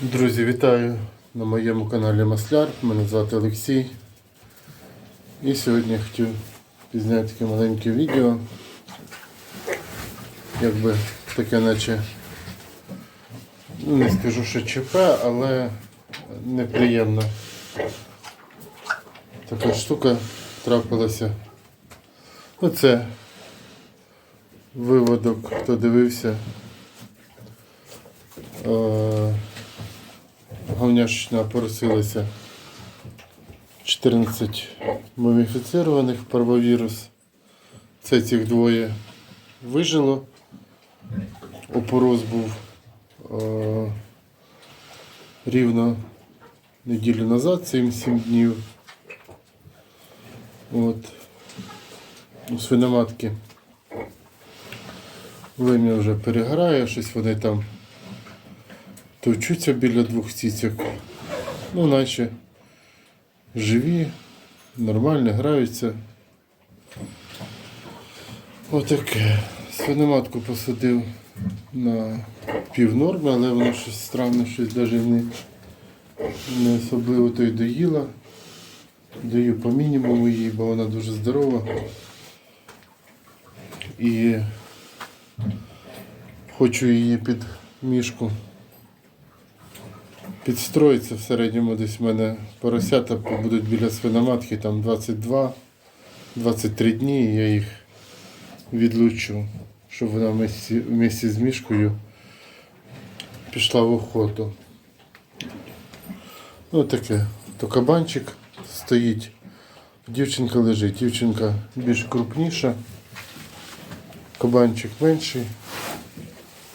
Друзі, вітаю на моєму каналі Масляр. Мене звати Олексій. І сьогодні я хотів пізняти таке маленьке відео. Якби таке наче ну, не скажу, що ЧП, але неприємно. Така штука трапилася. Оце виводок, хто дивився. Е, Говняшечна поросилася 14 муміфіцированих парвовірус. Це цих двоє вижило. Опороз був е, рівно неділю назад, 7-7 днів. От. У свиноматки вим'я вже переграє, щось вони там товчуться біля двох цицьок. Ну, наче живі, нормально граються. Отаке. Свиноматку посадив на пів норми, але воно щось странно, щось навіть не, не особливо то й доїла. Даю по мінімуму їй, бо вона дуже здорова. І хочу її під мішку підстроїться в середньому десь в мене поросята будуть біля свиноматки там 22-23 дні, і я їх відлучу, щоб вона вместе, вместе з мішкою пішла в охоту. Ну таке, то кабанчик стоїть, дівчинка лежить, дівчинка більш крупніша, кабанчик менший.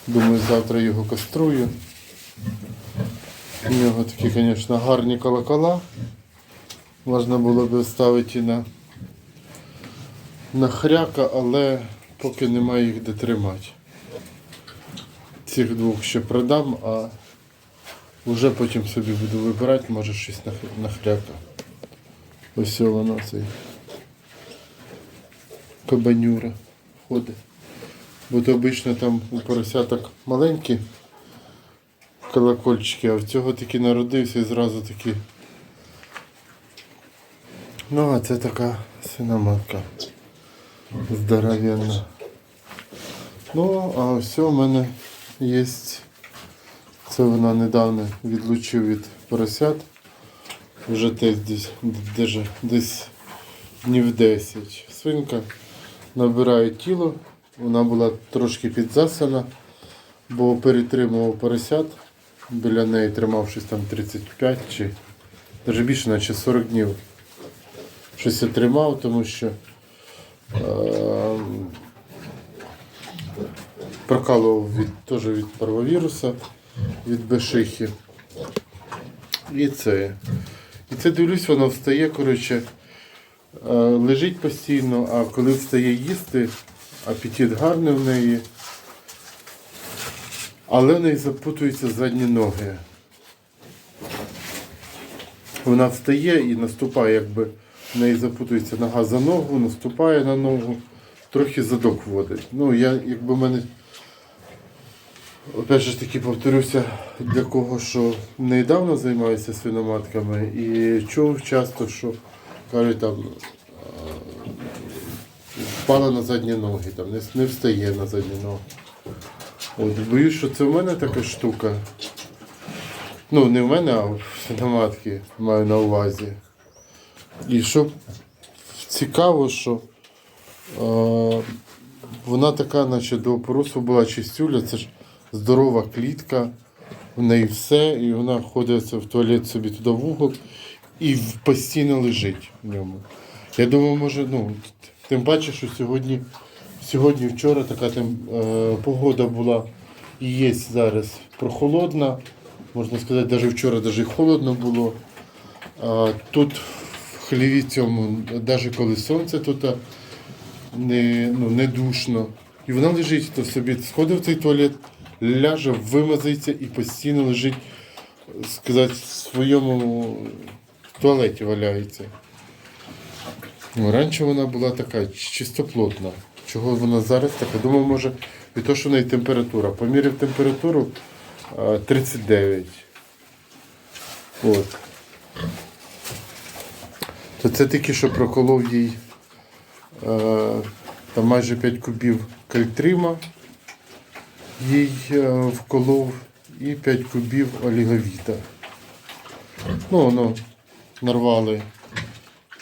Думаю, завтра його каструю. У нього такі, звісно, гарні колокола. Можна було б ставити і на, на хряка, але поки немає їх де тримати. Цих двох ще продам, а вже потім собі буду вибирати, може щось на, хряка. Ось воно цей кабанюра ходить. Бо то обично там у поросяток маленькі колокольчики, а в цього таки народився і зразу таки. Ну, а це така свиноматка здоровенна. Ну, а все в мене є. Це вона недавно відлучив від поросят. Вже десь десь, десь, десь днів 10. Свинка набирає тіло. Вона була трошки підзасана, бо перетримував поросят. Біля неї тримав щось там 35 чи навіть більше, наче 40 днів. Щось я тримав, тому що е, прокалував від, теж від парвовіруса, від бешихи. І це. І це дивлюсь, воно встає, коротше, е, лежить постійно, а коли встає їсти, апетит гарний в неї. Але в неї запутуються задні ноги. Вона встає і наступає, якби в неї запутується нога за ногу, наступає на ногу, трохи задок вводить. Ну, я, якби в мене, опять же таки повторюся, для кого, що недавно займаюся свиноматками і чув часто, що кажуть там впала на задні ноги, там, не встає на задні ноги. От, боюсь, що це в мене така штука. Ну, не в мене, а в свиноматки маю на увазі. І що цікаво, що е, вона така, наче до опоросу була чистюля, це ж здорова клітка, в неї все, і вона ходить в туалет собі туди в угол і постійно лежить в ньому. Я думаю, може, ну, тим паче, що сьогодні, сьогодні вчора така тем, е, погода була і є зараз прохолодна. Можна сказати, навіть вчора навіть холодно було. А, тут в хліві цьому, навіть коли сонце тут не, ну, не душно. І вона лежить, то собі сходив в цей туалет, ляже, вимазається і постійно лежить, сказати, в своєму туалеті валяється. Ну, раніше вона була така чистоплотна. Чого вона зараз така? Думаю, може І то, що в неї температура. Поміряв температуру е, 39. От. То це тільки що проколов їй там майже 5 кубів кальтрима їй е, вколов і 5 кубів оліговіта. Ну, воно нарвали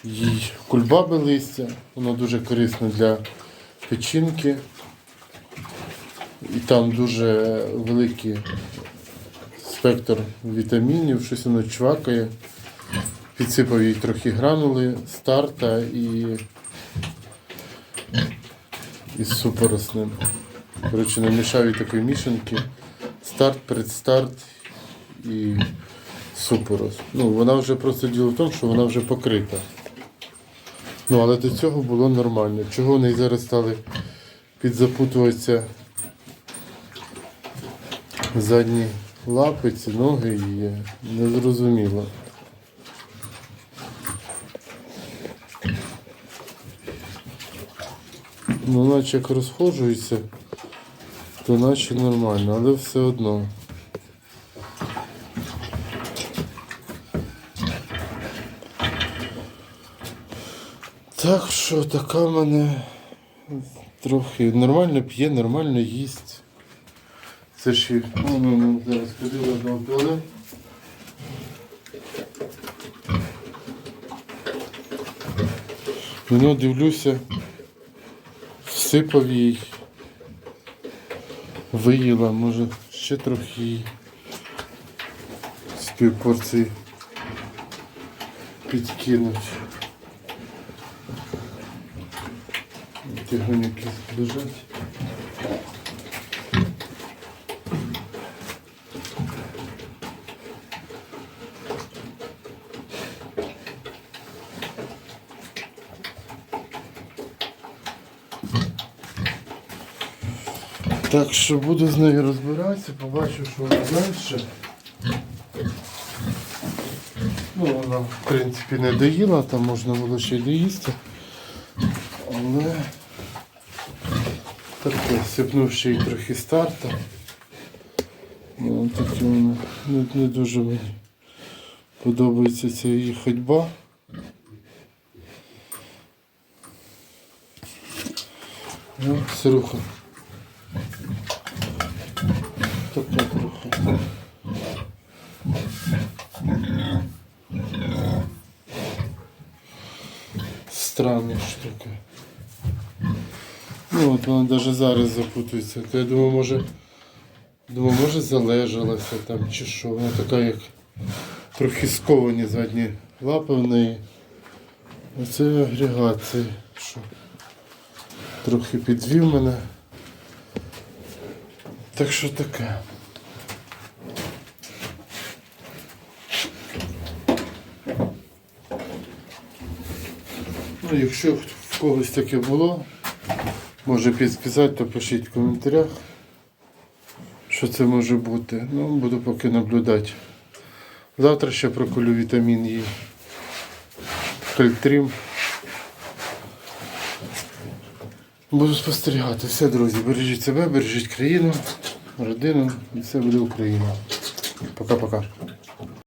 їй кульбаби листя, воно дуже корисне для печінки. І там дуже великий спектр вітамінів, щось воно чвакає. Підсипав їй трохи гранули, старта і, і з супоросним. Коротше, намішав їй такої мішанки. Старт, предстарт і супорос. Ну, вона вже просто діло в тому, що вона вже покрита. Ну, але до цього було нормально. Чого вони зараз стали підзапутуватися задні лапи, ці ноги і незрозуміло. Ну, наче як розходжується, то наче нормально, але все одно. Так що така в мене трохи нормально п'є, нормально їсть. Це ж і ну, ну, зараз ходила до туалет. Ну, дивлюся, всипав їй, виїла, може ще трохи їй з пів порції підкинуть. Ті гоняки лежать. Так що буду з нею розбиратися, побачу, що вона далі. Ну, вона, в принципі, не доїла, там можна було ще й доїсти. Але таке, сипнув ще й трохи старта. Ну, таке не, не дуже мені подобається ця її ходьба. Ну, сируха. Така трохи. Странна штука. Ну от вона навіть зараз запутується. То я думаю, може. Думаю, може залежалася там чи що. Вона така як трохи сковані задні лапи в неї. Оце агрегат, що трохи підвів мене. Так що таке. Ну, якщо в когось таке було, може підписати, то пишіть в коментарях, що це може бути. Ну, буду поки наблюдати. Завтра ще проколю вітамін Е. Кальтрим. Буду спостерігати. Все, друзі, бережіть себе, бережіть країну, родину і все буде Україна. Пока-пока.